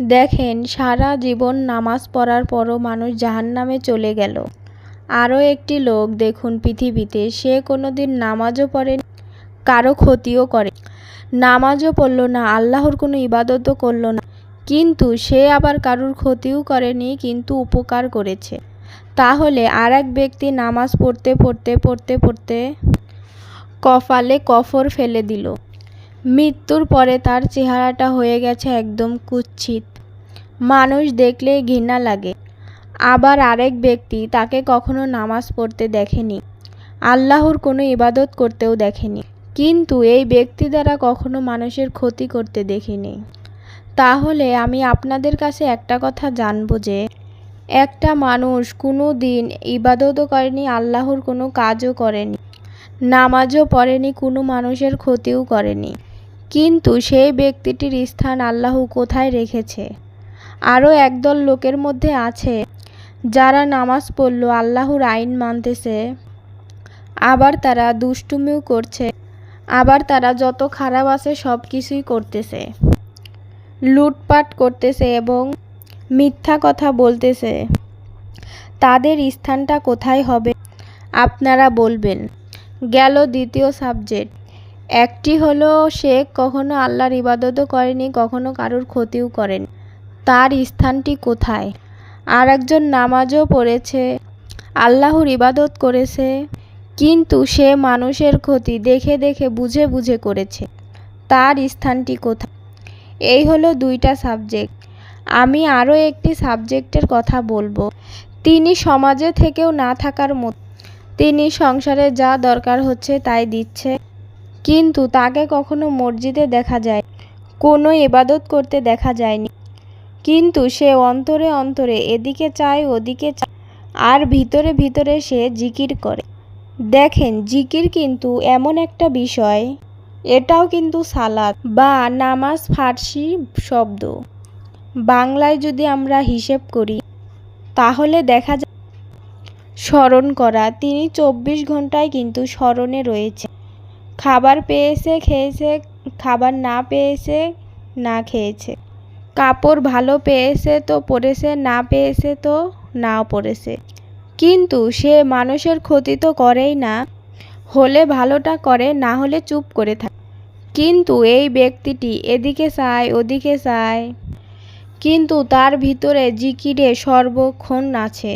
দেখেন, সারা জীবন নামাজ পড়ার পরও মানুষ জাহান্নামে চলে গেল। আরও একটি লোক দেখুন পৃথিবীতে, সে কোনো দিন নামাজও পড়ে, কারও ক্ষতিও করে। নামাজও পড়ল না, আল্লাহর কোনো ইবাদতও করল না। কিন্তু সে আবার কারুর ক্ষতিও করেনি, কিন্তু উপকার করেছে। তাহলে আর এক ব্যক্তি নামাজ পড়তে পড়তে পড়তে পড়তে কপালে কফর ফেলে দিল। মৃত্যুর পরে তার চেহারাটা হয়ে গেছে একদম কুৎসিত। মানুষ দেখলে ঘৃণা লাগে। আবার আরেক ব্যক্তি তাকে কখনো নামাজ পড়তে দেখেনি। আল্লাহর কোনো ইবাদত করতেও দেখেনি। কিন্তু এই ব্যক্তি দ্বারা কখনো মানুষের ক্ষতি করতে দেখিনি। তাহলে আমি আপনাদের কাছে একটা কথা জানব যে, একটা মানুষ কোনো দিন ইবাদতও করেনি, আল্লাহর কোনো কাজও করেনি, নামাজও পড়েনি, কোনো মানুষের ক্ষতিও করেনি। কিন্তু সেই ব্যক্তিটির স্থান আল্লাহ কোথায় রেখেছে? আরও একদল লোকের মধ্যে আছে যারা নামাজ পড়ল আল্লাহর আইন মানতেছে। আবার তারা দুষ্টুমিও করছে। আবার তারা যত খারাপ আছে সব কিছুই করতেছে। লুটপাট করতেছে এবং মিথ্যা কথা বলতেছে। তাদের স্থানটা কোথায় হবে আপনারা বলবেন। গেল দ্বিতীয় সাবজেক্ট। একটি হলো সে কখনো আল্লাহর ইবাদতও করেনি, কখনো কারোর ক্ষতিও করেনি। তার স্থানটি কোথায়? আর একজন নামাজও পড়েছে, আল্লাহর ইবাদত করেছে, কিন্তু সে মানুষের ক্ষতি দেখে দেখে বুঝে বুঝে করেছে। তার স্থানটি কোথায়? এই হলো দুইটা সাবজেক্ট। আমি আরও একটি সাবজেক্টের কথা বলব। তিনি সমাজে থেকেও না থাকার মতো। তিনি সংসারে যা দরকার হচ্ছে তাই দিচ্ছে। কিন্তু তাকে কখনো মসজিদে দেখা যায়, কোনো ইবাদত করতে দেখা যায়নি। কিন্তু সে অন্তরে অন্তরে এদিকে চায়, ওদিকে চায়, আর ভিতরে ভিতরে সে জিকির করে। দেখেন, জিকির কিন্তু এমন একটা বিষয়, এটাও কিন্তু সালাদ বা নামাজ ফার্সি শব্দ। বাংলায় যদি আমরা হিসেব করি, তাহলে দেখা যায় স্মরণ করা, তিনি চব্বিশ ঘন্টায় কিন্তু স্মরণে রয়েছে। খাবার পেয়েছে, খেয়েছে, খাবার না পেয়েছে, না খেয়েছে। কাপড় ভালো পেয়েছে তো পরেছে, না পেয়েছে তো নাও পরেছে। কিন্তু সে মানুষের ক্ষতি তো করেই না, হলে ভালোটা করে, না হলে চুপ করে থাকে। কিন্তু এই ব্যক্তিটি এদিকে চায়, ওদিকে চায়। কিন্তু তার ভিতরে জিকিরে সর্বক্ষণ আছে।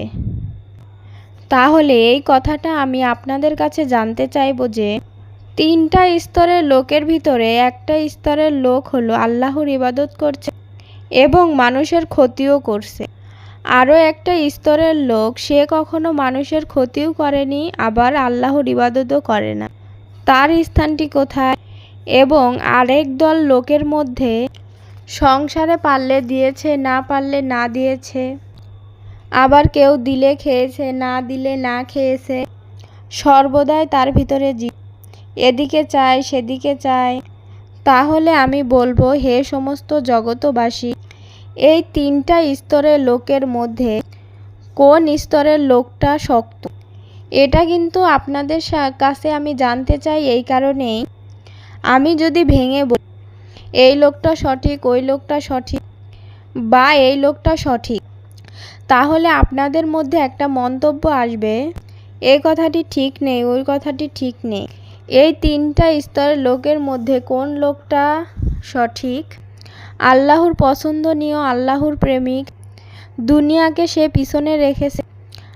তাহলে এই কথাটা আমি আপনাদের কাছে জানতে চাইব যে, তিনটা স্তরের লোকের ভিতরে একটা স্তরের লোক হলো আল্লাহর ইবাদত করছে। এবং মানুষের ক্ষতিও করছে। আরও একটা স্তরের লোক, সে কখনো মানুষের ক্ষতিও করেনি, আবার আল্লাহর ইবাদতও করে না। তার স্থানটি কোথায়? এবং আরেক দল লোকের মধ্যে সংসারে পারলে দিয়েছে, না পারলে না দিয়েছে। আবার কেউ দিলে খেয়েছে, না দিলে না খেয়েছে। সর্বদাই তার ভিতরে জি এদিকে চায়, সেদিকে চায়। তাহলে আমি বলব, হে সমস্ত জগতবাসী এই তিনটা স্তরের লোকের মধ্যে কোন স্তরের লোকটা শক্ত? এটা কিন্তু আপনাদের কাছে আমি জানতে চাই এই কারণেই। আমি যদি ভেঙে বলি, এই লোকটা সঠিক, ওই লোকটা সঠিক বা এই লোকটা সঠিক, তাহলে আপনাদের মধ্যে একটা মন্তব্য আসবে এই কথাটি ঠিক নেই, ওই কথাটি ঠিক নেই। এই তিনটা স্তরের লোকের মধ্যে কোন লোকটা সঠিক? আল্লাহর পছন্দনীয় আল্লাহর প্রেমিক দুনিয়াকে সে পিছনে রেখেছে,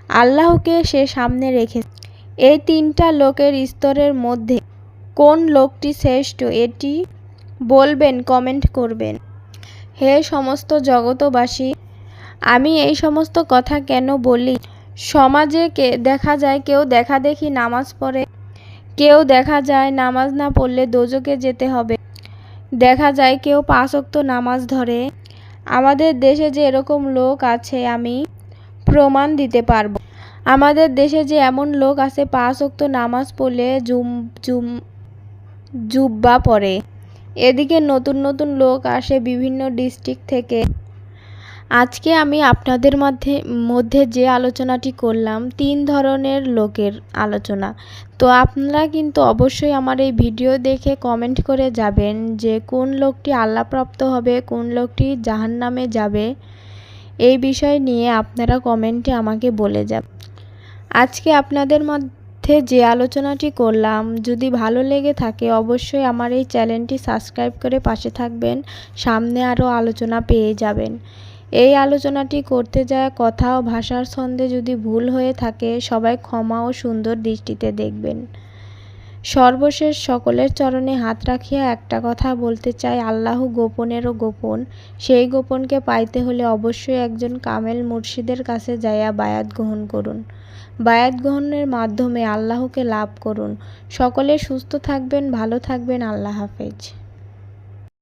আল্লাহকে সে সামনে রেখেছে। এই তিনটা লোকের স্তরের মধ্যে কোন লোকটি শ্রেষ্ঠ এটি বলবেন, কমেন্ট করবেন। হে সমস্ত জগতবাসী আমি এই সমস্ত কথা কেন বলি? সমাজে কে দেখা যায় কেউ দেখা দেখি নামাজ পড়ে, কেউ দেখা যায় নামাজ না পড়লে দোজকে যেতে হবে। দেখা যায় কেউ পাঁচ অক্ত নামাজ ধরে। আমাদের দেশে যে এরকম লোক আছে, আমি প্রমাণ দিতে পারব। আমাদের দেশে যে এমন লোক আছে, পাঁচ ওয়াক্ত নামাজ পড়লে জুম জুম, জুব্বা পরে এদিকে নতুন নতুন লোক আসে বিভিন্ন ডিস্ট্রিক্ট থেকে। আজকে আমি আপনাদের মধ্যে মধ্যে যে আলোচনাটি করলাম, তিন ধরনের লোকের আলোচনা। তো আপনারা কিন্তু অবশ্যই আমার এই ভিডিও দেখে কমেন্ট করে যাবেন যে কোন লোকটি আল্লাপ্রাপ্ত হবে, কোন লোকটি জাহান নামে যাবে। এই বিষয় নিয়ে আপনারা কমেন্টে আমাকে বলে যাবেন আজকে আপনাদের মধ্যে যে আলোচনাটি করলাম, যদি ভালো লেগে থাকে অবশ্যই আমার এই চ্যানেলটি সাবস্ক্রাইব করে পাশে থাকবেন, সামনে আরও আলোচনা পেয়ে যাবেন। এই আলোচনাটি করতে যায় কথা ও ভাষার ছন্দে যদি ভুল হয়ে থাকে, সবাই ক্ষমা ও সুন্দর দৃষ্টিতে দেখবেন। সর্বশেষ সকলের চরণে হাত রাখিয়া একটা কথা বলতে চাই, আল্লাহ গোপনেরও গোপন। সেই গোপনকে পাইতে হলে অবশ্যই একজন কামেল মুর্শিদের কাছে যাইয়া বায়াত গ্রহণ করুন। বায়াত গ্রহণের মাধ্যমে আল্লাহকে লাভ করুন। সকলে সুস্থ থাকবেন, ভালো থাকবেন, আল্লাহ হাফেজ।